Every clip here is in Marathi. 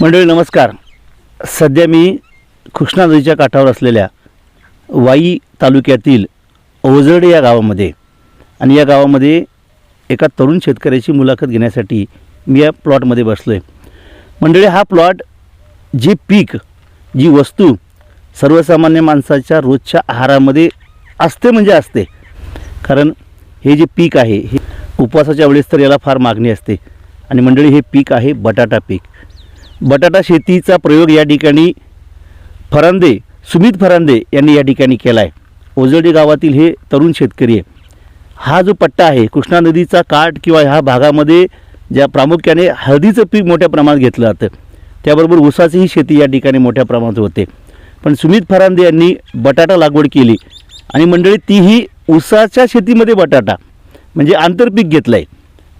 मंडळी नमस्कार. सध्या मी कृष्णा नदीच्या काठावर असलेल्या वाई तालुक्यातील ओझरडे या गावामध्ये आणि या गावामध्ये एका तरुण शेतकऱ्याची मुलाखत घेण्यासाठी मी या प्लॉटमध्ये बसलो आहे मंडळी हा प्लॉट जे पीक जी वस्तू सर्वसामान्य माणसाच्या रोजच्या आहारामध्ये असते म्हणजे असते. कारण हे जे पीक आहे हे उपवासाच्या वेळेस तर याला फार मागणी असते. आणि मंडळी हे पीक आहे बटाटा पीक. बटाटा शेतीचा प्रयोग या ठिकाणी फरांदे सुमित फरांदे यांनी या ठिकाणी केला आहे ओझरडे गावातील हे तरुण शेतकरी आहे. हा जो पट्टा आहे कृष्णा नदीचा काठ किंवा ह्या भागामध्ये ज्या प्रामुख्याने हळदीचं पीक मोठ्या प्रमाणात घेतलं जातं. त्याबरोबर ऊसाचीही शेती या ठिकाणी मोठ्या प्रमाणात होते. पण सुमित फरांदे यांनी बटाटा लागवड केली आणि मंडळी तीही ऊसाच्या शेतीमध्ये बटाटा म्हणजे आंतरपीक घेतलं आहे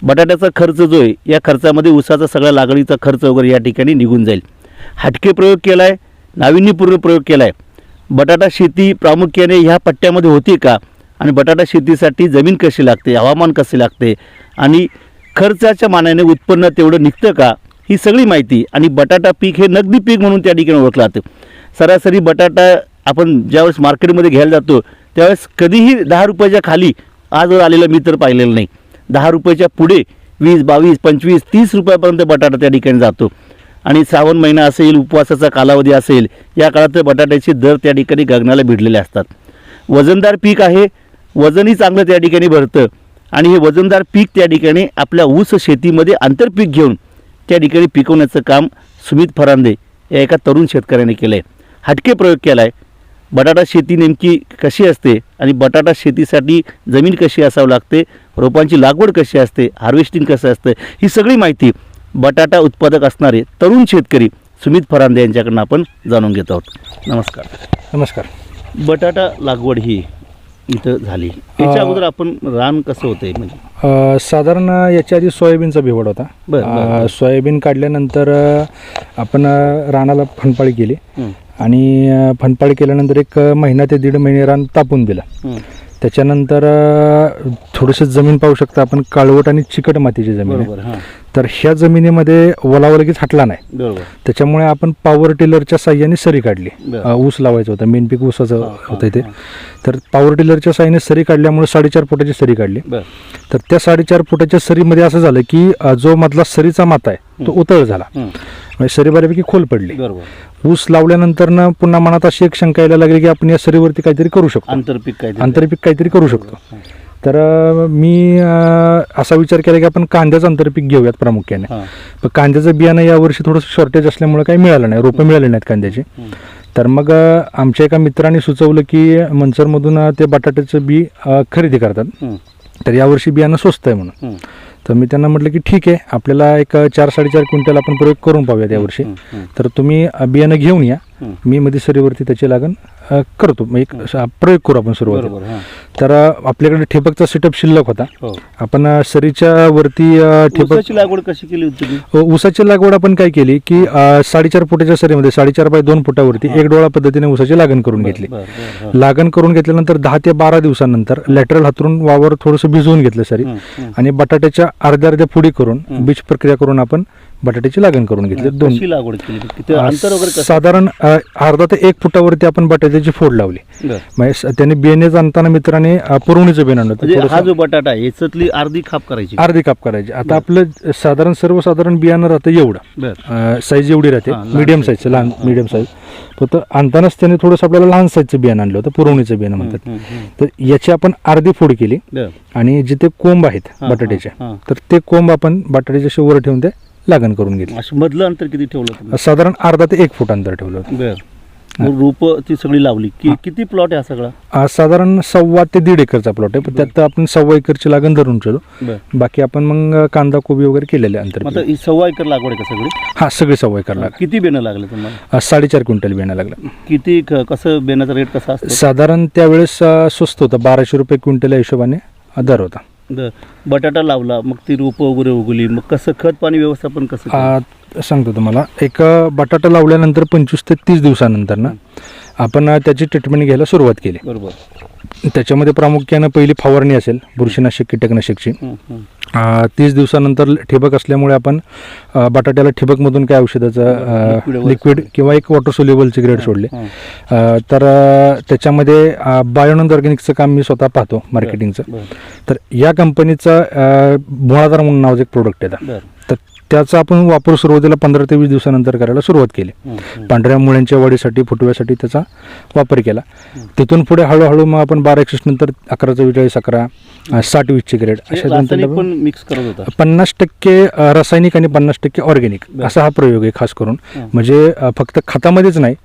बटाट्याचा खर्च जो आहे या खर्चामध्ये ऊसाचा सगळा लागणीचा खर्च वगैरे या ठिकाणी निघून जाईल. हटके प्रयोग केला आहे नाविन्यपूर्ण प्रयोग केला आहे बटाटा शेती प्रामुख्याने ह्या पट्ट्यामध्ये होती का? आणि बटाटा शेतीसाठी जमीन कशी लागते हवामान कसे लागते? आणि खर्चाच्या मानाने उत्पन्न तेवढं निघतं का? ही सगळी माहिती आणि बटाटा पीक हे नगदी पीक म्हणून त्या ठिकाणी ओळखलं जातं. सरासरी बटाटा आपण ज्यावेळेस मार्केटमध्ये घ्यायला जातो त्यावेळेस कधीही दहा रुपयाच्या खाली आजवर आलेलं मी तर पाहिलेलं नाही. दहा रुपयाच्या पुढे वीस बावीस पंचवीस तीस रुपयापर्यंत बटाटा त्या ठिकाणी जातो. आणि श्रावण महिना असेल उपवासाचा कालावधी असेल या काळात बटाट्याचे दर त्या ठिकाणी गगनाला भिडलेले असतात. वजनदार पीक आहे वजनही चांगलं त्या ठिकाणी भरतं. आणि हे वजनदार पीक त्या ठिकाणी आपल्या ऊस शेतीमध्ये आंतरपीक घेऊन त्या ठिकाणी पिकवण्याचं काम सुमित फरांदे या एका तरुण शेतकऱ्याने केलं आहे हटके प्रयोग केला आहे बटाटा शेती नेमकी कशी असते आणि बटाटा शेतीसाठी जमीन कशी असावं लागते? रोपांची लागवड कशी असते हार्वेस्टिंग कसं असतं ही सगळी माहिती बटाटा उत्पादक असणारे तरुण शेतकरी सुमित फरांदे यांच्याकडनं आपण जाणून घेत आहोत. नमस्कार. नमस्कार. बटाटा लागवड ही इथं झाली. याच्या अगोदर आपण रान कसं होतंय म्हणजे? साधारण याच्या आधी सोयाबीनचा बिवड होता. सोयाबीन काढल्यानंतर आपण रानाला फणपाळी केली. आणि फणपाळी केल्यानंतर एक महिना ते दीड महिने रान तापून दिलं. त्याच्यानंतर थोडंसं जमीन पाहू शकता आपण काळवट आणि चिकट मातीची जमीन आहे. हां. तर ह्या जमिनीमध्ये ओलावा लगेच हटला नाही. बरोबर. त्याच्यामुळे आपण पॉवर टिलरच्या साह्याने सरी काढली. बरं. अ, ऊस लावायचं होतं मेन पीक ऊसाचं हां, होतं इथे. हां, तर पॉवर टिलरच्या साह्याने सरी काढल्यामुळे साडेचार फुटाची सरी काढली. बरं. तर त्या साडेचार फुटाच्या सरीमध्ये असं झालं की अ, जो मधला सरीचा माता आहे तो उतळ झाला. म्हणजे सरी बऱ्यापैकी खोल पडली. बरोबर. ऊस लावल्यानंतर ना पुन्हा मनात अशी एक शंका यायला लागली की आपण या सरीवरती काहीतरी करू शकतो. आंतरपीक काय आंतरपीक काहीतरी करू शकतो. तर मी असा विचार केला की आपण कांद्याचं आंतरपीक घेऊयात प्रामुख्याने. पण कांद्याचं बियाणं यावर्षी थोडंसं शॉर्टेज असल्यामुळे काही मिळालं नाही. रोपं मिळाली नाहीत कांद्याची. तर मग आमच्या एका मित्राने सुचवलं की मनसरमधून अ, ते बटाट्याचं बी खरेदी करतात. तर यावर्षी बियाणं स्वस्त आहे म्हणून. तर मी त्यांना म्हटलं की ठीक आहे आपल्याला एक चार साडेचार क्विंटल आपण प्रयोग करून पाहूयात यावर्षी तर तुम्ही बियाणं घेऊन या. मी मध्ये सरीवरती त्याची लागण अ, करतो. मग एक असा प्रयोग करू आपण सुरुवात बरोबर हां. तर अ, आपल्याकडे ठिबकचा सेटअप शिल्लक होता. हो. आपण अ, सरीच्या वरती अ, ऊसाची लागवड कशी केली होती तुम्ही? ऊसाची लागवड आपण काय केली की अ, साडेचार फुटाच्या सरीमध्ये साडेचार बाय दोन फुटावरती एक डोळा पद्धतीने ऊसाची लागण करून घेतली. बरं, बरं, बरं. लागण करून घेतल्यानंतर दहा ते बारा दिवसानंतर लॅटरल हातरून वावर थोडंसं भिजवून घेतलं सरी हं, हं. आणि बटाट्याच्या अर्ध्या अर्ध्या पुडी करून बीज प्रक्रिया करून आपण बटाट्याची लागण करून घेतली. दोन कशी लागवड केली? किती अंतर वगैरे कसं? साधारण अ, अर्धा ते एक फुटावरती आपण बटाट्याची फोड लावली. बरं. म्हणजे स- त्याने बियाणे आणताना मित्राने अ, पुरवणीचं बियाणं आणलं. म्हणजे हा थोडंसं जो बटाटा आहे याच्यातली अर्धी खाप करायची. अर्धी काप करायची. आता आपलं साधारण सर्वसाधारण बियाणं राहतं एवढं. बर. साईज एवढी राहते. हां, लहान मीडियम size. साईजचं लहान मीडियम साईज फक्त आणतानाच त्याने थोडंसं आपल्याला लहान साईजचं बियाणं आणलं होतं. पुरवणीचं बियाणं म्हणतात. तर याची आपण अर्धी फोड केली. बर. आणि जिथे कोंब आहेत हां, बटाट्याचे हां, हां. तर ते कोंब आपण बटाट्याच्या शेवर ठेवून ते लागण करून घेतले. असं मधलं अंतर किती ठेवलं तुम्ही? साधारण अर्धा ते एक फूट अंतर ठेवलं होतं. बर. मग रोप ती सगळी लावली. कि किती प्लॉट आहे हा सगळा? साधारण सव्वा ते दीड एकरचा प्लॉट आहे. पण त्यात आपण सव्वा एकरची लागण धरून ठेवतो. बर. बाकी आपण मग कांदा कोबी वगैरे केलेले अंतर आता ही सव्वा एकर लागवड आहे का सगळी? हा सगळे सव्वा एकर लागला किती बेणं लागले तुम्हाला? साडेचार क्विंटल बियाणं लागलं. किती क- कसं बेण्याचा रेट कसा असतो? साधारण त्यावेळेस अ, स्वस्त होतं. बाराशे रुपये क्विंटल या हिशोबाने अ, दर होता. बर बटाटा लावला मग ती रोपं वगैरे उगली मग कसं खत पाणी व्यवस्थापन कसं केलं? आ, सांगतो तुम्हाला एक अ, बटाटा लावल्यानंतर पंचवीस ते तीस दिवसानंतर ना आपण अ, त्याची ट्रीटमेंट घ्यायला सुरुवात केली बरोबर त्याच्यामध्ये प्रामुख्यानं पहिली फवारणी असेल बुरशीनाशक कीटकनाशकची हं, हं. तीस दिवसानंतर ठिबक असल्यामुळे आपण बटाट्याला ठिबकमधून काय औषधाचं लिक्विड किंवा एक वॉटर सोल्युबलचे ग्रेड सोडले. तर त्याच्यामध्ये बायोनंद ऑर्गॅनिकचं काम मी स्वतः पाहतो मार्केटिंगचं तर या कंपनीचं भुणाधार म्हणून नावाचं एक प्रोडक्ट आहे त्याचा आपण वापर सुरुवातीला पंधरा ते वीस दिवसानंतर करायला सुरुवात केली. पांढऱ्या मुळ्यांच्या वाढीसाठी फुटव्यासाठी त्याचा वापर केला. तिथून पुढे हळूहळू मग आपण बारा एकशे नंतर अकरा चव्वेचाळीस अकरा साठ वीसची ग्रेड अशा होता. पन्नास टक्के रासायनिक आणि पन्नास टक्के ऑर्गॅनिक. असा हा प्रयोग आहे खास करून. म्हणजे फक्त खतामध्येच नाही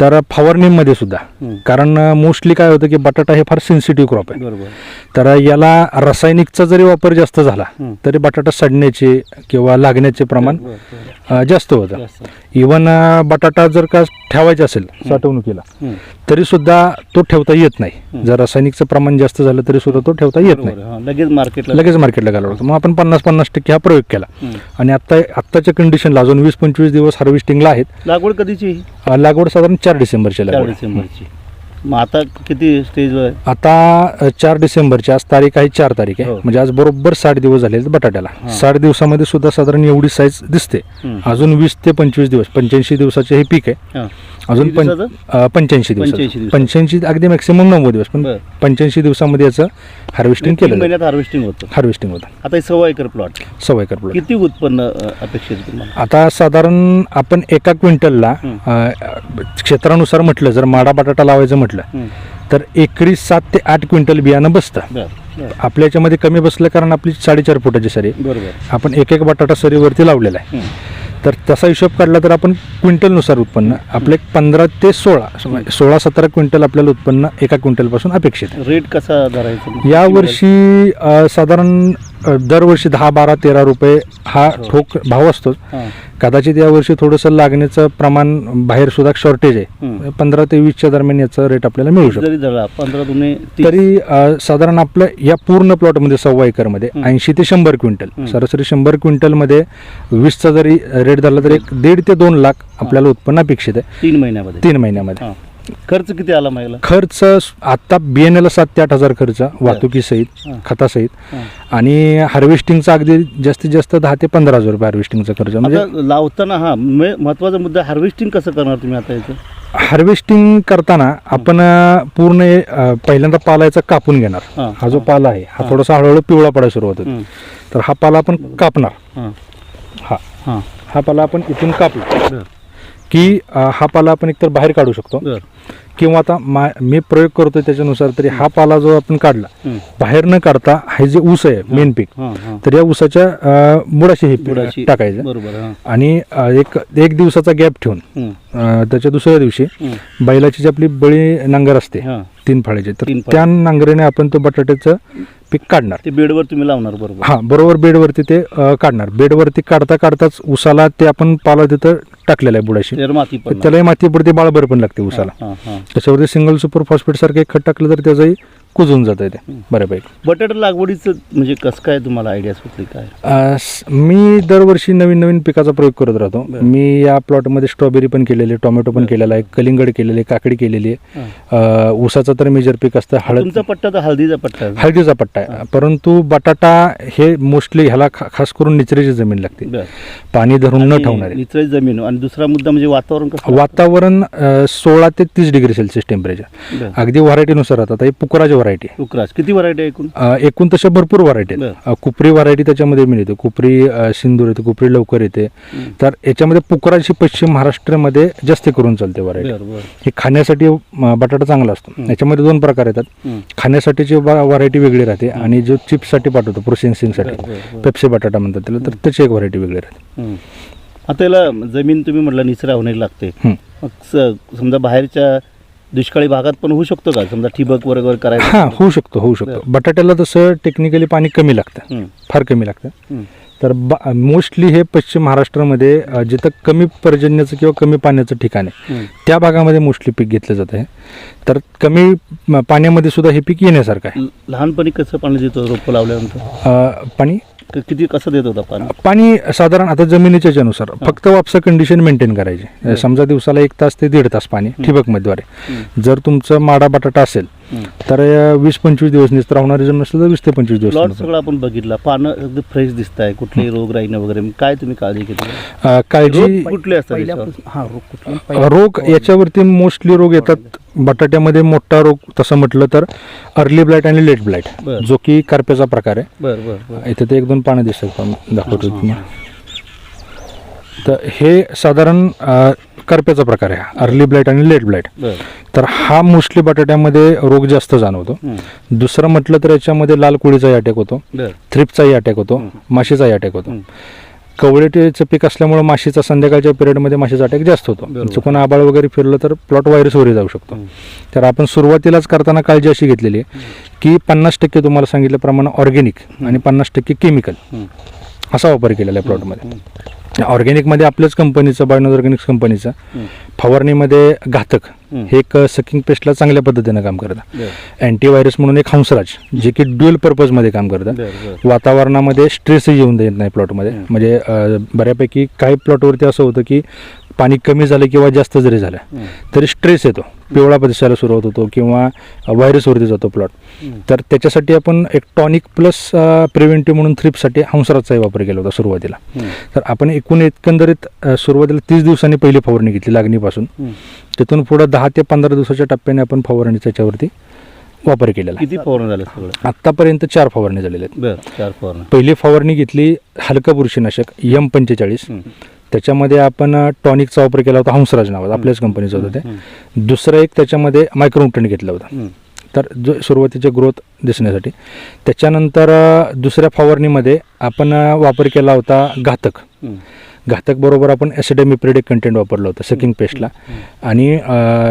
तर फवारणीमध्ये सुद्धा. कारण मोस्टली काय होतं की बटाटा हे फार सेन्सिटिव्ह क्रॉप आहे. तर याला रासायनिकचा जरी वापर जास्त झाला. तरी बटाटा सडण्याचे किंवा लागण्याचे प्रमाण जास्त होतं. इवन बटाटा जर का ठेवायचा असेल साठवणुकीला हं. तरी सुद्धा तो ठेवता येत नाही. जर रासायनिकचं प्रमाण जास्त झालं तरी सुद्धा तो ठेवता येत नाही. लगेच मार्केटला लगेच मार्केटला घालवलं होतं. मग आपण पन्नास पन्नास टक्के हा प्रयोग केला. आणि आता आत्ताच्या कंडिशनला अजून वीस पंचवीस दिवस हार्वेस्टिंगला आहेत लागवड कधीची लागवड साधारण चार डिसेंबरची लागवड डिसेंबरची मग आता किती स्टेजवर आहे आता चार डिसेंबरची आज तारीख आहे चार तारीख आहे हो. म्हणजे आज बरोबर साठ दिवस झाले आहेत बटाट्याला हां. साठ दिवसामध्ये सुद्धा साधारण एवढी साईज दिसते. अजून वीस ते पंचवीस दिवस पंच्याऐंशी दिवसाचे हे पीक आहे हां. अजून किती पं दिवसाचं? अ, पंच्याऐंशी दिवस 85 दिवसाचं. पंच्याऐंशी अगदी मॅक्सिमम नव्वद दिवस पण बरं. पंच्याऐंशी दिवसामध्ये याचं हार्वेस्टिंग तीन केलं महिन्यात हार्वेस्टिंग होतं हार्वेस्टिंग होतं आता हे सव्वा एकर प्लॉट सवय. किती उत्पन्न अ, अपेक्षित आहे तुम्हाला आता साधारण आपण एका क्विंटलला हं. अ, क्षेत्रानुसार म्हटलं जर माडा बटाटा लावायचं म्हटलं. तर एकरी सात ते आठ क्विंटल बियाणं बसतं. आपल्या याच्यामध्ये कमी बसलं कारण आपली साडेचार फुटाची सरी. बरोबर आपण एक एक बटाटा सरीवरती लावलेला आहे. तर तसा हिशोब काढला तर आपण क्विंटलनुसार उत्पन्न आपलं पंधरा ते सोळा सोळा सतरा क्विंटल आपल्याला उत्पन्न एका क्विंटलपासून अपेक्षित रेट कसा धरायचा यावर्षी साधारण अ, दरवर्षी दहा बारा तेरा रुपये हा ठोक भाव असतो हां. कदाचित यावर्षी थोडंसं लागण्याचं प्रमाण बाहेर सुद्धा शॉर्टेज हं. आहे पंधरा ते वीसच्या दरम्यान याचा रेट आपल्याला मिळू शकतो जरी धरला पंधरा दुने तीस. तरी अ, साधारण आपलं या पूर्ण प्लॉटमध्ये सव्वा एकरमध्ये हं. ऐंशी ते शंभर क्विंटल हं. सरासरी शंभर क्विंटलमध्ये वीसचा जरी रेट झाला तर एक दीड ते दोन लाख आपल्याला उत्पन्न अपेक्षित आहे तीन महिन्यामध्ये तीन महिन्यामध्ये हां. खर्च किती आला महिला खर्च आता बियाण्याला सात ते आठ हजार खर्च वाहतुकीसहित हं. खतासहित हां. आणि हार्वेस्टिंगचा अगदी जास्तीत जास्त दहा ते पंधरा हजार रुपये हार्वेस्टिंगचा खर्च म्हणजे आता लावताना हा मे- महत्त्वाचा मुद्दा हार्वेस्टिंग कसं करणार तुम्ही आता याचं हार्वेस्टिंग करताना आपण अ, पूर्ण अ, पहिल्यांदा पाला याचा कापून घेणार हां. हा जो पाला आहे हा हां. थोडासा हळूहळू पिवळा पडायला सुरुवात होते हं. तर हा पाला आपण कापणार हां. हा हां. हा पाला आपण इथून कापला बरं. की अ, हा पाला आपण एकतर बाहेर काढू शकतो बरं. किंवा आता मा मी प्रयोग करतोय त्याच्यानुसार तरी हा पाला जो आपण काढला हं. बाहेर न काढता हे जे ऊस आहे मेन पीक हां, हां. तर या ऊसाच्या अ, बुडाशी हे बुडाची. टाकायचं बरोबर हां. आणि अ, एक एक दिवसाचा गॅप ठेवून हं. अ, त्याच्या दुसऱ्या दिवशी हं. बैलाची जी आपली बळी नांगर असते हां. तीन फाळीचे तर तीन फाळी. त्या नांगरेने आपण तो बटाट्याचं पीक काढणार. ते बेडवर तुम्ही लावणार बरोबर. हा बरोबर बेडवरती ते अ, काढणार. बेडवरती काढता काढताच उसाला ते आपण पाला तिथं टाकलेलं आहे बुडाशी. त्यावर माती. त्यालाही माती पडते बाळभर पण लागते उसाला हां, हां. त्याच्यावरती सिंगल सुपर फॉस्फेट सारखं एक खत टाकलं तर त्याचंही कुजून जातं ते. बऱ्यापैकी. बटाटा लागवडीचं म्हणजे कसं काय तुम्हाला आयडिया सुचली काय? अ, स- मी दरवर्षी नवीन नवीन पिकाचा प्रयोग करत राहतो. मी या प्लॉटमध्ये स्ट्रॉबेरी पण केलेली आहे टोमॅटो पण केलेला आहे कलिंगड केलेली आहे काकडी केलेली. आहे अ, ऊसाचं तर मेजर पीक असतं हळद. तुमचा पट्टा तर हळदीचा पट्टा आहे. हळदीचा पट्टा आहे. परंतु बटाटा हे मोस्टली ह्याला खा- खास करून निचरेची जमीन लागते. बरं. पाणी धरून न आणि ठेवणारे. निचराई जमीन. आणि दुसरा मुद्दा म्हणजे वातावरण कसं वातावरण अ, सोळा ते तीस डिग्री सेल्सिअस टेम्परेचर बरं. अगदी व्हरायटीनुसार राहतात ही पुकराची व्हरायटी उकरास किती व्हरायटी एकूण? एकूण तशा भरपूर व्हरायटी आहेत. कुपरी व्हरायटी त्याच्यामध्ये मिळते कुपरी अ, सिंदूर येते कुपरी लवकर येते. तर याच्यामध्ये पुकराची पश्चिम महाराष्ट्रामध्ये जास्त करून चालते व्हरायटी हे खाण्यासाठी बटाटा चांगला असतो. याच्यामध्ये दोन प्रकार येतात. खाण्यासाठीची व्हरायटी वेगळी राहते आणि जो चिप्ससाठी पाठवतो प्रोसेसिंगसाठी. पेप्सी बटाटा म्हणतात त्याला तर त्याची एक व्हरायटी वेगळी राहते. आता याला जमीन तुम्ही म्हटलं निचरा होणे लागते. समजा बाहेरच्या दुष्काळी भागात पण होऊ शकतो का समजा ठिबक वगैरे करायचं हा होऊ शकतो होऊ शकतो. बटाट्याला तसं टेक्निकली पाणी कमी लागतं. फार कमी लागतं. तर मोस्टली हे पश्चिम महाराष्ट्रामध्ये जिथं कमी पर्जन्याचं किंवा कमी पाण्याचं ठिकाण आहे. त्या भागामध्ये मोस्टली पीक घेतलं जातं आहे तर कमी पाण्यामध्ये सुद्धा हे पीक येण्यासारखं आहे लहानपणी कसं पाणी देतो रोपं लावल्यानंतर पाणी क- किती कसं देत होता पाणी? पाणी साधारण आता जमिनीच्या नुसार फक्त वापसा कंडिशन मेंटेन करायची. समजा दिवसाला एक तास ते दीड तास पाणी ठिबकमध्येद्वारे. जर तुमचं माडा बटाटा असेल. तर अं, वीस पंचवीस दिवस निस्तर होणारी जमीन असेल तर वीस ते पंचवीस दिवस प्लॉट. सगळं आपण बघितला. पानं अगदी फ्रेश दिसत आहे कुठलेही रोग राहीन वगैरे. काय तुम्ही काळजी घेतली? अं, काळजी रोग कुठले असतात? पहिल्यापासून हा रोग कुठला? रोग याच्यावरती मोस्टली रोग येतात. बटाट्यामध्ये मोठा रोग तसं म्हटलं तर अर्ली ब्लाईट आणि लेट ब्लाईट बरं. जो की करप्याचा प्रकार आहे. बर बर बर. इथे ते एक दोन पानं दिसतात. पण दाखवतो तुम्हाला तर हे साधारण अं, करप्याचा प्रकार आहे अर्ली ब्लाईट आणि लेट ब्लाईट तर हा मोस्टली बटाट्यामध्ये रोग जास्त जाणवतो. दुसरं म्हटलं तर याच्यामध्ये लाल कोळीचाही अटॅक होतो थ्रिपचाही अटॅक होतो. माशीचाही अटॅक होतो. कवळेटीचं पीक असल्यामुळे माशीचा संध्याकाळच्या पिरियडमध्ये माशीचा अटॅक जास्त होतो. चुकून आबाळ वगैरे फिरलं तर प्लॉट व्हायरसवरही जाऊ शकतो. तर आपण सुरुवातीलाच करताना काळजी अशी घेतलेली आहे की पन्नास टक्के तुम्हाला सांगितल्याप्रमाणे ऑर्गॅनिक आणि पन्नास टक्के केमिकल. असा वापर केलेला आहे प्लॉटमध्ये. ऑर्गॅनिकमध्ये आपल्याच कंपनीचं बायोनोज ऑर्गॅनिक्स कंपनीचं. फवारणीमध्ये घातक हं. एक सकिंग पेस्टला चांगल्या पद्धतीनं काम करतं अँटीव्हायरस म्हणून एक हंसराज जे की ड्युअल पर्पजमध्ये काम करतं वातावरणामध्ये स्ट्रेसही येऊन देत नाही प्लॉटमध्ये. म्हणजे बऱ्यापैकी काही प्लॉटवरती असं होतं की पाणी कमी झालं किंवा जास्त जरी झालं. तरी स्ट्रेस येतो. पिवळा दिसायला सुरुवात होतो किंवा व्हायरसवरती जातो प्लॉट. तर त्याच्यासाठी आपण एक टॉनिक प्लस प्रिव्हेंटिव्ह म्हणून थ्रिपसाठी हंसराजचाही वापर केला होता सुरुवातीला. तर आपण एकूण एकंदरीत सुरुवातीला तीस दिवसांनी पहिली फवारणी घेतली लागणीपासून. तिथून पुढं दहा ते पंधरा दिवसाच्या टप्प्याने आपण फवारणी त्याच्यावरती वापर केलेला. किती फवारण झालं सगळं आत्तापर्यंत चार फवारणी झालेल्या आहेत. बर चार फवारण. पहिली फवारणी घेतली हलका बुरशीनाशक यम पंचेचाळीस. त्याच्यामध्ये आपण टॉनिकचा वापर केला होता हंसराज नावाचा आपल्याच कंपनीचं होतं ते. दुसरं एक त्याच्यामध्ये मायक्रोन्टन घेतलं होतं. तर जो सुरुवातीचे ग्रोथ दिसण्यासाठी. त्याच्यानंतर दुसऱ्या फवारणीमध्ये आपण वापर केला होता घातक. घातक बरोबर आपण ॲसिडेमिप्रेडिक कंटेंट वापरलं होतं सकिंग पेस्टला आणि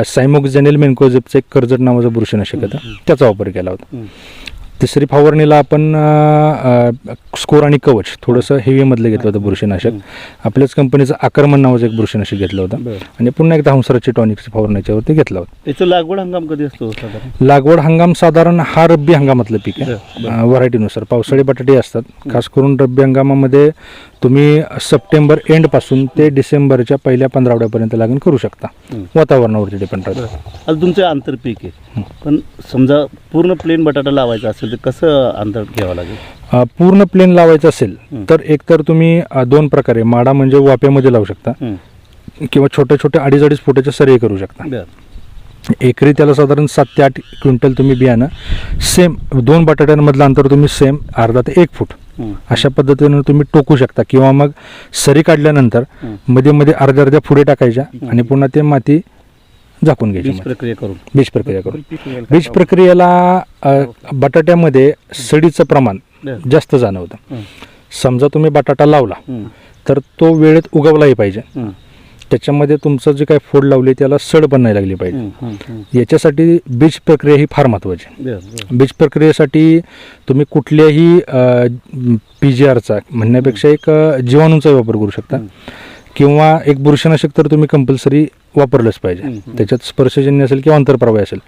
सायमोक्झेनेल मेन्कोझिपचं एक कर्जत नावाचं बुरशीनाशक होतं. त्याचा वापर केला होता. तिसरी फवारणीला आपण स्कोर आणि कवच थोडंसं हेवीमधलं घेतलं होतं बुरशीनाशक. आपल्याच कंपनीचं आक्रमण नावाचं एक बुरशीनाशक घेतलं होतं. आणि पुन्हा एकदा हंसराची टॉनिकची फवारणीच्यावरती घेतलं होतं. याचं लागवड हंगाम कधी असतो लागवड हंगाम साधारण हा रब्बी हंगामातलं पीक आहे. व्हरायटीनुसार. पावसाळी बटाटे असतात. खास करून रब्बी हंगामामध्ये तुम्ही सप्टेंबर एंडपासून ते डिसेंबरच्या पहिल्या पंधरावड्यापर्यंत लागण करू शकता. वातावरणावरती डिपेंड राहतं. आता तुमचं आंतरपीक आहे. पण समजा पूर्ण प्लेन बटाटा लावायचा असेल तर कसं अंतर घ्यावं लागेल? अ, पूर्ण प्लेन लावायचं असेल. तर एकतर तुम्ही अ, दोन प्रकारे माडा म्हणजे वाप्यामध्ये लावू शकता. हं. किंवा छोट्या छोट्या अडीच अडीच फुटाच्या सरई करू शकता. बर. एकरी त्याला साधारण सात ते आठ क्विंटल तुम्ही बियाणं सेम दोन बटाट्यांमधलं अंतर तुम्ही सेम अर्धा ते एक फूट. अशा पद्धतीनं तुम्ही टोकू शकता किंवा मग सरी काढल्यानंतर. मध्ये मध्ये अर्ध्या अर्ध्या फुडे टाकायच्या आणि पुन्हा ते माती झाकून घ्यायची बीज. प्रक्रिया करून बीज प्रक्रिया करून बीज प्रक्रियेला बटाट्यामध्ये सडीचं प्रमाण. जास्त जाणवतं. समजा तुम्ही बटाटा लावला. तर तो वेळेत उगवलाही पाहिजे. त्याच्यामध्ये तुमचं जे काही फोड लावली त्याला सड पण नाही लागली पाहिजे. याच्यासाठी बीज प्रक्रिया ही फार महत्त्वाची बीज प्रक्रियेसाठी तुम्ही कुठल्याही पी जी आरचा म्हणण्यापेक्षा एक जीवाणूंचा वापर करू शकता. किंवा एक बुरशीनाशक तर तुम्ही कंपल्सरी वापरलंच पाहिजे. त्याच्यात स्पर्शजन्य असेल किंवा अंतरप्रवाही असेल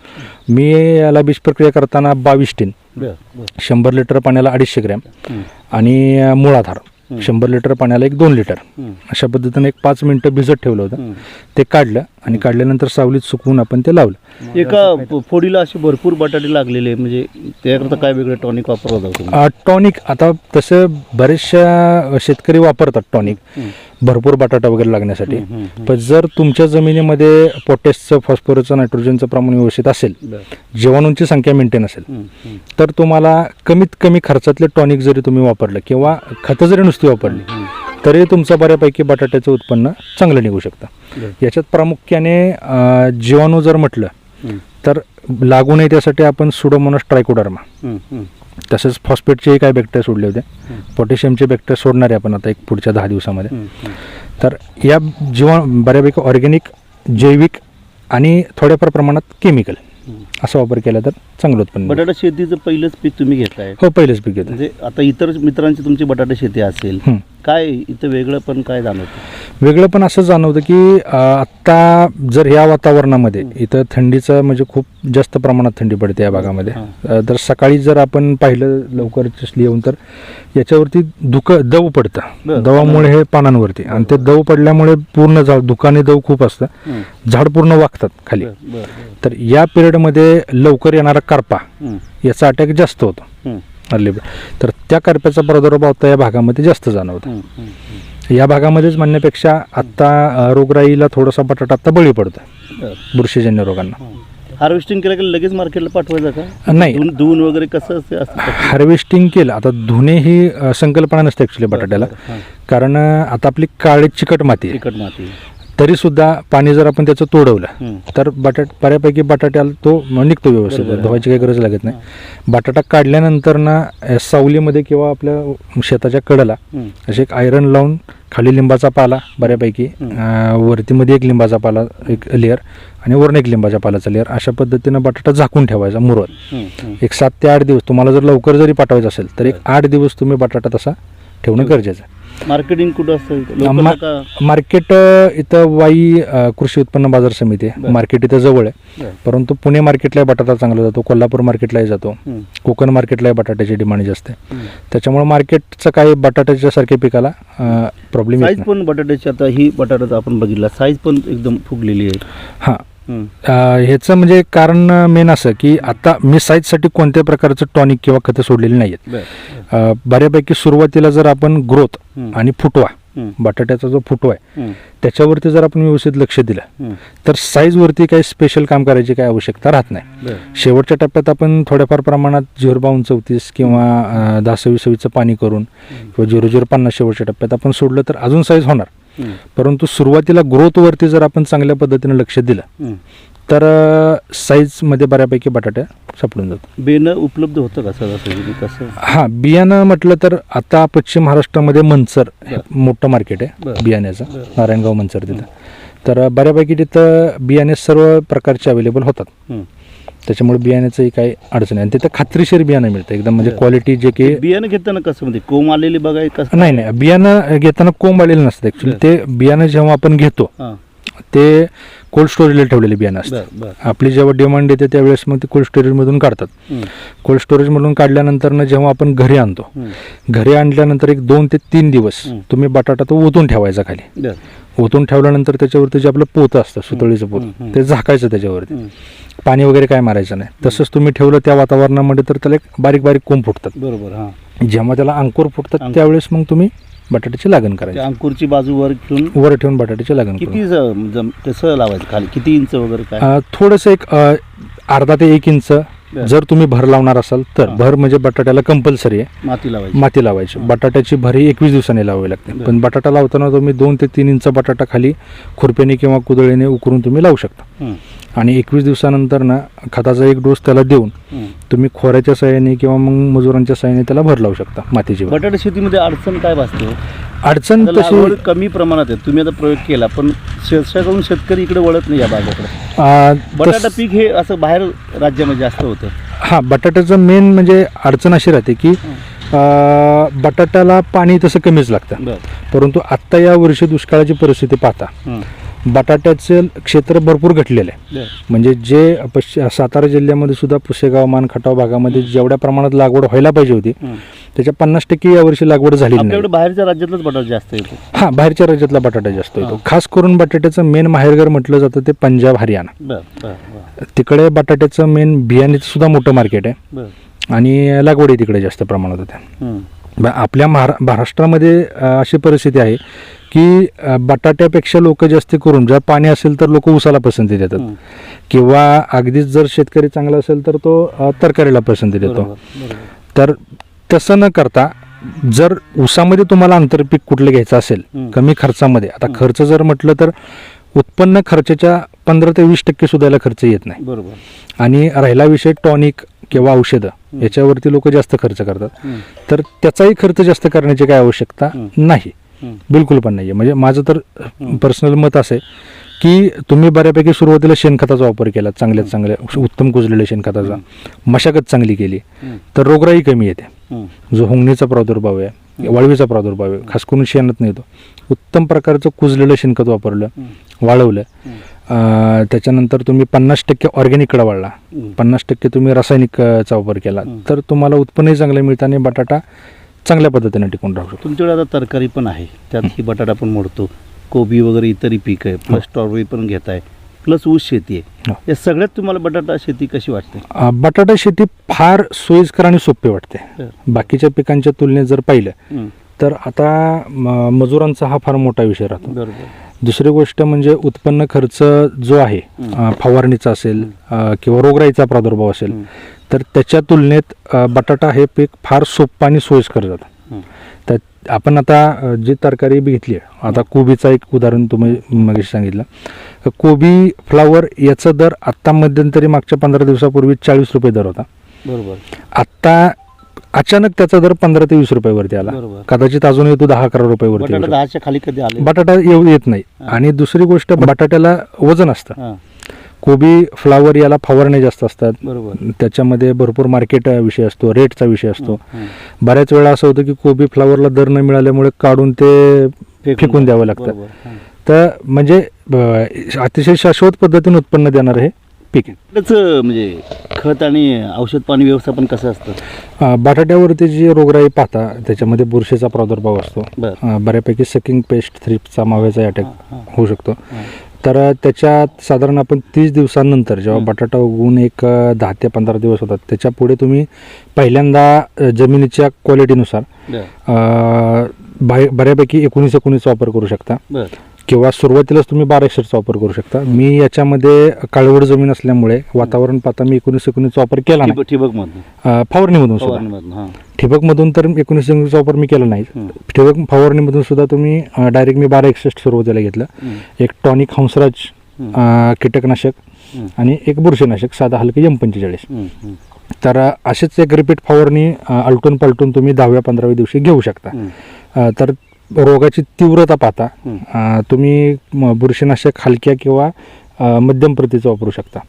मी याला बीज प्रक्रिया करताना बावीस टीन शंभर लिटर पाण्याला अडीचशे ग्रॅम. आणि मुळाधार. शंभर लिटर पाण्याला एक दोन लिटर. अशा पद्धतीने एक पाच मिनटं भिजत ठेवलं होतं. ते काढलं आणि काढल्यानंतर सावलीत सुकवून आपण ते लावलं. एका फोडीला असे भरपूर बटाटे लागलेले म्हणजे त्याकरता काय वेगळं टॉनिक वापरत होता तुम्ही? अ, टॉनिक आता तसं बरेचशा शेतकरी वापरतात टॉनिक. भरपूर बटाटा वगैरे लागण्यासाठी. पण जर तुमच्या जमिनीमध्ये पोटॅशचं फॉस्फरसचं नायट्रोजनचं प्रमाण व्यवस्थित असेल जीवाणूंची संख्या मेंटेन असेल. तर तुम्हाला कमीत कमी खर्चातले टॉनिक जरी तुम्ही वापरलं किंवा खतं जरी नुसती वापरली. तरी तुमचं बऱ्यापैकी बटाट्याचं उत्पन्न चांगलं निघू शकतं. याच्यात प्रामुख्याने जीवाणू जर म्हटलं. तर लागू नये त्यासाठी आपण सुडोमोनस ट्रायकोडर्मा. तसेच फॉस्फेटचे काही बॅक्टेरिया सोडले होते. पोटॅशियमचे बॅक्टेरिया सोडणार आहे आपण आता एक पुढच्या दहा दिवसामध्ये. तर या जीवा बऱ्यापैकी ऑर्गॅनिक जैविक आणि थोड्याफार प्रमाणात केमिकल. असा वापर केला तर चांगलं उत्पन्न. बटाटा शेतीचं पहिलंच पीक तुम्ही घेतलाय हो पहिलेच पीक घेतो म्हणजे आता इतर मित्रांची तुमची बटाटा शेती असेल हं. काय इथं वेगळं पण काय जाणवतं? वेगळं पण असं जाणवतं की अं, आत्ता जर ह्या वातावरणामध्ये इथं थंडीचं म्हणजे खूप जास्त प्रमाणात थंडी पडते या भागामध्ये. हां. अं, तर सकाळी जर आपण पाहिलं लवकर येऊन तर याच्यावरती दुख दव पडतं. दवामुळे हे पानांवरती. आणि ते दव पडल्यामुळे पूर्ण झाड दुकाने दव खूप असतं. हं. झाड पूर्ण वागतात खाली. बर बर बर. तर या पिरियड बेडमध्ये लवकर येणारा करपा याचा अटॅक जास्त होतो. हं, अर्ली बेड तर त्या करप्याचा प्रादुर्भाव आता या भागामध्ये जास्त जाणवतो. या भागामध्येच म्हणण्यापेक्षा आत्ता रोगराईला थोडासा बटाटा आता बळी पडतो बरं. बुरशीजन्य रोगांना. हार्वेस्टिंग केलं की लगेच मार्केटला पाठवायचं का? नाही. धुवून वगैरे कसं? हार्वेस्टिंग केलं. आता धुणे ही संकल्पना नसते ॲक्च्युली बटाट्याला. कारण आता आपली काळी चिकट माती तिखट माती तरी सुद्धा पाणी जर आपण त्याचं तोडवलं तर बटाट बऱ्यापैकी बटाट्याला तो निघतो व्यवस्थित. धुवायची काही गरज लागत नाही. बटाटा काढल्यानंतर ना सावलीमध्ये किंवा आपल्या शेताच्या कडेला असे एक आयरन लावून खाली लिंबाचा पाला बऱ्यापैकी वरतीमध्ये एक लिंबाचा पाला एक लेअर आणि वरून एक लिंबाच्या पालाचा लेअर अशा पद्धतीनं बटाटा झाकून ठेवायचा मुरत. एक सात ते आठ दिवस तुम्हाला जर लवकर जरी पाठवायचं असेल तर एक आठ दिवस तुम्ही बटाटा तसा ठेवणं गरजेचं आहे. मार्केटिंग कुठं असतं मार्केट इथं वाई कृषी उत्पन्न बाजार समिती आहे. मार्केट इथं जवळ आहे. परंतु पुणे मार्केटला बटाटा चांगला जातो कोल्हापूर मार्केटलाही जातो. कोकण मार्केटला बटाट्याची डिमांड जास्त आहे. त्याच्यामुळे मार्केटचं काही बटाट्याच्या सारख्या पिकाला प्रॉब्लेम साईज पण बटाट्याची आता ही बटाटा आपण बघितला साईज पण एकदम फुगलेली आहे. हं, अ, ह्याचं म्हणजे कारण मेन असं की आता मी साईजसाठी कोणत्या प्रकारचं टॉनिक किंवा खतं सोडलेली नाही आहेत बरं. अ, बऱ्यापैकी सुरुवातीला जर आपण ग्रोथ आणि फुटवा बटाट्याचा जो फुटवा आहे त्याच्यावरती जर आपण व्यवस्थित लक्ष दिलं. तर साईजवरती काही स्पेशल काम करायची काही आवश्यकता राहत नाही. बरं. शेवटच्या टप्प्यात आपण थोड्याफार प्रमाणात झिरो बावन्न चौतीस किंवा अ, दहा सव्वीस सव्वीसचं पाणी करून किंवा झिरो झिरो पन्नास शेवटच्या टप्प्यात आपण सोडलं तर अजून साईज होणार. परंतु सुरुवातीला ग्रोथवरती जर आपण चांगल्या पद्धतीने लक्ष दिलं. तर साईजमध्ये बऱ्यापैकी बटाट्या सापडून जातात बेनं उपलब्ध होतं का सहजासहजी कसं हां बियाणं म्हटलं तर आता पश्चिम महाराष्ट्रामध्ये हे मोठं मार्केट आहे. बियाण्याचं. नारायणगाव मनसर तिथं तर बऱ्यापैकी तिथं बियाणे सर्व प्रकारचे अवेलेबल होतात. त्याच्यामुळे बियाण्याचंही काही अडचण आहे आणि तिथं खात्रीशीर बियाणं मिळतं. एकदम म्हणजे. क्वालिटी जे की बियाणं घेताना कसं म्हणजे कोंब आलेली बघाय कसं? नाही नाही. बियाणं घेताना कोंब आलेलं नसतं. ॲक्च्युली बरं. ते बियाणं जेव्हा आपण घेतो ते कोल्ड स्टोरेजला ठेवलेले बियाणं असतं बरं बरं आपली जेव्हा डिमांड येते त्यावेळेस मग ते कोल्ड स्टोरेजमधून काढतात कोल्ड स्टोरेजमधून काढल्यानंतर ना जेव्हा आपण घरी आणतो. घरी आणल्यानंतर एक दोन ते तीन दिवस. तुम्ही बटाटा तो ओतून ठेवायचा खाली. ओतून ठेवल्यानंतर त्याच्यावरती जे आपलं पोतं असतं सुतळीचं पोत. ते झाकायचं त्याच्यावरती. पाणी वगैरे काय मारायचं नाही तसंच तुम्ही ठेवलं त्या वातावरणामध्ये तर त्याला एक बारीक बारीक कोंब फुटतात बरोबर जेव्हा त्याला अंकुर फुटतात. त्यावेळेस मग तुम्ही बटाट्याची लागण करायची. अंकुरची बाजू वर ठेवून वर ठेवून बटाट्याची लागण किती ज- जम- कसं लावायचं खाली? किती इंच वगैरे काय? अं, थोडंसं एक अं, अर्धा ते एक इंच. जर तुम्ही भर लावणार असाल तर. हां. भर म्हणजे बटाट्याला कंपल्सरी आहे. माती लावायची. माती लावायची. बटाट्याची भर ही एकवीस दिवसांनी लावावी लागते. बरं. पण बटाटा लावताना तुम्ही दोन ते तीन इंच बटाटा खाली खुरप्याने किंवा कुदळीने उकरून तुम्ही लावू शकता. हं, आणि एकवीस दिवसानंतर ना खताचा एक डोस त्याला देऊन. तुम्ही खोऱ्याच्या सहाय्याने किंवा मग मजुरांच्या सहाय्याने त्याला भर लावू शकता मातीची भर. बटाटा शेतीमध्ये अडचण काय भासते? अडचण तशी कमी प्रमाणात आहे तुम्ही आता प्रयोग केला पण शेतकऱ्याकडून शेतकरी इकडे वळत नाही या भागाकडे अं, बटाटा तस- पीक हे असं बाहेर राज्यामध्ये जास्त होतं हा बटाट्याचं मेन म्हणजे अडचण अशी राहते की बटाट्याला पाणी तसं कमीच लागतं बरं परंतु आत्ता या वर्षी दुष्काळाची परिस्थिती पाहता हं. बटाट्याचं क्षेत्र भरपूर घटलेलं आहे. म्हणजे जे पश्चिम सातारा जिल्ह्यामध्ये सुद्धा पुसेगाव मान खटाव भागामध्ये जेवढ्या प्रमाणात लागवड व्हायला पाहिजे होती. त्याच्या पन्नास टक्के यावर्षी लागवड झालेली नाही. बाहेरच्या राज्यातलाच बटाटा जास्त येतो. हा बाहेरच्या राज्यातला बटाटा जास्त. येतो. खास करून बटाट्याचं मेन माहेरघर म्हटलं जातं ते पंजाब हरियाणा. तिकडे बटाट्याचं मेन बियाण्याचं सुद्धा मोठं मार्केट आहे. आणि लागवडी तिकडे जास्त प्रमाणात होत्या हं. आपल्या महारा महाराष्ट्रामध्ये अशी परिस्थिती आहे की बटाट्यापेक्षा लोक जास्त करून जर पाणी असेल तर लोक उसाला पसंती देतात. किंवा अगदीच जर शेतकरी चांगला असेल तर तो तरकारीला पसंती देतो तर तसं न करता जर ऊसामध्ये तुम्हाला आंतरपीक कुठलं घ्यायचं असेल. कमी खर्चामध्ये आता. खर्च जर म्हटलं तर उत्पन्न खर्चाच्या पंधरा ते वीस टक्के सुद्धा खर्च येत नाही बरोबर आणि राहिला विषय टॉनिक किंवा औषधं. याच्यावरती लोक जास्त खर्च करतात. तर त्याचाही खर्च जास्त करण्याची काय आवश्यकता. नाही. बिलकुल पण नाही आहे म्हणजे माझं तर. पर्सनल मत असं आहे की तुम्ही बऱ्यापैकी सुरुवातीला शेणखताचा वापर केला चांगल्यात चांगल्या उत्तम कुजलेल्या शेणखताचा मशागत चांगली केली. तर रोगराई कमी येते. जो होंगणीचा प्रादुर्भाव आहे. वाळवीचा प्रादुर्भाव आहे खास करून शेणात नाही येतो उत्तम प्रकारचं कुजलेलं शेणखत वापरलं. वाळवलं त्याच्यानंतर तुम्ही पन्नास टक्के ऑर्गॅनिकडे वाढला. पन्नास टक्के तुम्ही रासायनिकचा वापर केला. तर तुम्हाला उत्पन्नही चांगलं मिळतं आणि बटाटा चांगल्या पद्धतीने टिकून राहू शकतो. तुमच्याकडे आता तरकारी पण आहे. त्यात ही बटाटा पण मोडतो. कोबी वगैरे इतरही पीक आहे. प्लस स्ट्रॉबेरी पण घेताय प्लस ऊस शेती आहे. हो. या सगळ्यात तुम्हाला बटाटा शेती कशी वाटते? अ, बटाटा शेती फार सोयीस्कर आणि सोपी वाटते. बरं. बाकीच्या पिकांच्या तुलनेत जर पाहिलं हं. तर आता म- मजुरांचा हा फार मोठा विषय राहतो. बरोबर. दुसरी गोष्ट म्हणजे उत्पन्न खर्च जो आहे अ, फवारणीचा असेल अ, किंवा रोगराईचा प्रादुर्भाव असेल हं. तर त्याच्या तुलनेत बटाटा हे पीक फार सोपं आणि सोयीस्कर जातं. हं. तर आपण आता जी तरकारी घेतली आहे आता कोबीचा एक उदाहरण तुम्ही मग सांगितलं. कोबी फ्लावर याचा दर आत्ता मध्यंतरी मागच्या पंधरा दिवसापूर्वी चाळीस रुपये दर होता. बरोबर. आत्ता अचानक त्याचा दर पंधरा ते वीस रुपयावरती आला. कदाचित अजूनही तो दहा अकरा रुपयावरती बटाटा येत नाही. आणि दुसरी गोष्ट बटाट्याला वजन असतं. कोबी फ्लावर याला फवारण्या जास्त असतात. बरोबर. त्याच्यामध्ये भरपूर मार्केट विषय असतो रेटचा विषय असतो. बऱ्याच वेळा असं होतं की कोबी फ्लावरला दर न मिळाल्यामुळे काढून ते फेकून द्यावं लागतं. तर म्हणजे अतिशय शाश्वत पद्धतीने उत्पन्न देणार हे पीक. म्हणजे खत आणि औषध पाणी व्यवस्थापन कसं असतं? बटाट्यावरती जी रोगराई पाहता त्याच्यामध्ये बुरशीचा प्रादुर्भाव असतो. बऱ्यापैकी सकिंग पेस्ट थ्रिपचा माव्याचा अटॅक. होऊ शकतो. तर त्याच्यात साधारण आपण तीस दिवसांनंतर जेव्हा. बटाटा उगवून एक दहा ते पंधरा दिवस होतात त्याच्या पुढे तुम्ही पहिल्यांदा जमिनीच्या क्वालिटीनुसार बऱ्यापैकी एकोणीस एकोणीसचा वापर करू शकता. किंवा सुरुवातीलाच तुम्ही बारा एकसष्टचा वापर करू शकता. मी याच्यामध्ये काळवड जमीन असल्यामुळे वातावरण पाहता मी एकोणीस एकोणीसचा वापर केला नाही. ठिबक ठिबकमधून? फवारणीमधून सुद्धा. हां. ठिबकमधून तर एकोणीस एकोणीसचा वापर मी केला नाही. ठिबक फवारणीमधून सुद्धा तुम्ही डायरेक्ट मी बारा एकसष्ट सुरुवातीला घेतलं. एक टॉनिक हंसराज कीटकनाशक. आणि एक बुरशीनाशक साधा हलके एम पंचेचाळीस. तर अं, अशीच एक रिपीट फवारणी आलटून पलटून तुम्ही दहाव्या पंधराव्या दिवशी घेऊ शकता. तर रोगाची तीव्रता पाहता तुम्ही बुरशीनाशक हलक्या किंवा मध्यम प्रतीचं वापरू शकता.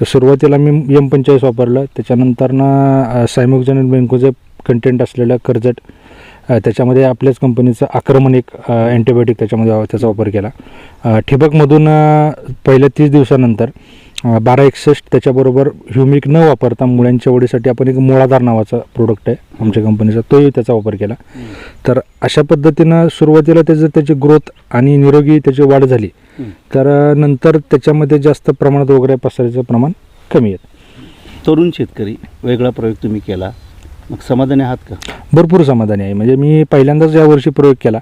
तर सुरुवातीला मी एम पंचेचाळीस वापरलं त्याच्यानंतर ना सायमोक्झन बेंकोचे कंटेंट असलेलं कर्जट त्याच्यामध्ये आपल्याच कंपनीचं आक्रमण एक अँटीबायोटिक त्याच्यामध्ये त्याचा वापर केला. ठिबकमधून पहिल्या तीस दिवसानंतर बारा एकसष्ट त्याच्याबरोबर ह्युमिक न वापरता मुळ्यांच्या ओढीसाठी आपण एक मुळाधार नावाचा प्रोडक्ट आहे आमच्या कंपनीचा तोही त्याचा वापर केला. तर अशा पद्धतीनं सुरुवातीला त्याचं त्याची ग्रोथ आणि निरोगी त्याची वाढ झाली. तर नंतर त्याच्यामध्ये जास्त प्रमाणात वगैरे पसरायचं प्रमाण कमी येतं. तरुण शेतकरी वेगळा प्रयोग तुम्ही केला. मग समाधानी आहात का? भरपूर समाधानी आहे. म्हणजे मी पहिल्यांदाच यावर्षी प्रयोग केला.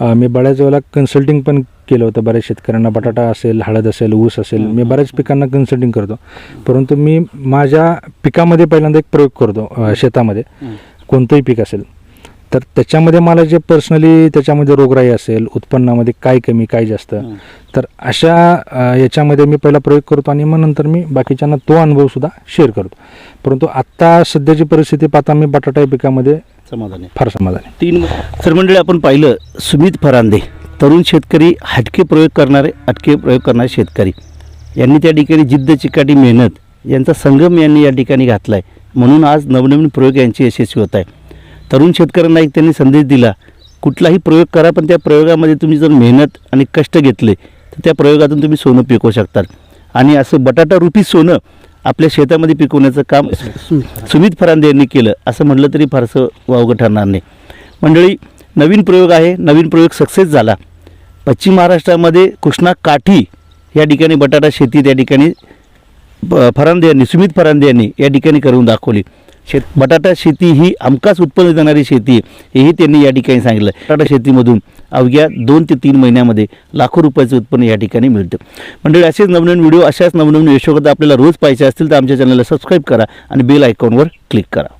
मी बऱ्याच वेळेला कन्सल्टिंग पण केलं होतं. बऱ्याच शेतकऱ्यांना बटाटा असेल हळद असेल ऊस असेल मी बऱ्याच पिकांना कन्सल्टिंग करतो. परंतु मी माझ्या पिकामध्ये पहिल्यांदा एक प्रयोग करतो शेतामध्ये. कोणतंही पीक असेल. तर त्याच्यामध्ये मला जे पर्सनली त्याच्यामध्ये रोगराई असेल उत्पन्नामध्ये काय कमी काय जास्त. तर अशा याच्यामध्ये मी पहिला प्रयोग करतो आणि मग नंतर मी बाकीच्यांना तो अनुभवसुद्धा शेअर करतो. परंतु आत्ता सध्याची परिस्थिती पाहता मी बटाटा या पिकामध्ये समाधानी आहे. फार समाधान तीन सर मंडळी आपण पाहिलं सुमित फरांदे तरुण शेतकरी हटके प्रयोग करणारे हटके प्रयोग करणारे शेतकरी. यांनी त्या ठिकाणी जिद्द चिकाटी मेहनत यांचा संगम यांनी या ठिकाणी घातला आहे म्हणून आज नवनवीन प्रयोग यांचे यशस्वी होत आहे. तरुण शेतकऱ्यांना एक त्यांनी संदेश दिला कुठलाही प्रयोग करा पण त्या प्रयोगामध्ये तुम्ही जर मेहनत आणि कष्ट घेतले तर त्या प्रयोगातून तुम्ही सोनं पिकवू शकतात. आणि असं बटाटा रुपी सोनं आपल्या शेतामध्ये पिकवण्याचं काम सुमित फरांदे यांनी केलं असं म्हटलं तरी फारसं वावगं ठरणार नाही. मंडळी नवीन प्रयोग आहे नवीन प्रयोग सक्सेस झाला. पश्चिम महाराष्ट्रामध्ये कृष्णा काठी या ठिकाणी बटाटा शेती त्या ठिकाणी फरांदे यांनी सुमित फरांदे यांनी या ठिकाणी करून दाखवली. शेत बटाटा शेती ही हमखास उत्पन्न देणारी शेती आहे. हेही त्यांनी या ठिकाणी सांगितलं. बटाटा शेतीमधून अवघ्या दोन ते तीन महिन्यामध्ये लाखो रुपयाचं उत्पन्न या ठिकाणी मिळतं. मंडळी असेच नवनवीन व्हिडिओ अशाच नवनवीन यशोगत आपल्याला रोज पाहिजे असतील तर आमच्या चॅनलला सबस्क्राईब करा आणि बेल आयकॉनवर क्लिक करा.